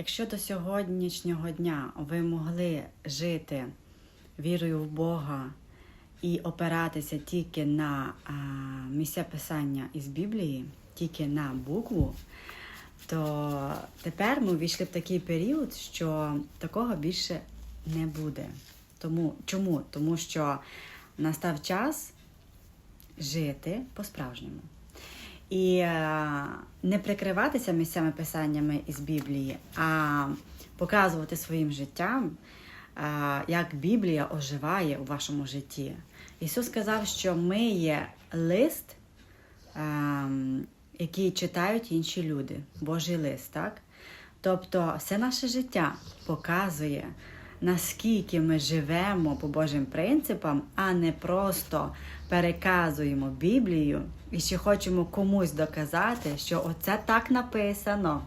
Якщо до сьогоднішнього дня ви могли жити вірою в Бога і опиратися тільки на місця писання із Біблії, тільки на букву, то тепер ми ввійшли в такий період, що такого більше не буде. Тому, чому? Тому що настав час жити по-справжньому. І е, не прикриватися місцями писаннями із Біблії, а показувати своїм життям, е, як Біблія оживає у вашому житті. Ісус сказав, що ми є лист, е, який читають інші люди, Божий лист, так? Тобто все наше життя показує, наскільки ми живемо по Божим принципам, а не просто переказуємо Біблію і ще хочемо комусь доказати, що оце так написано.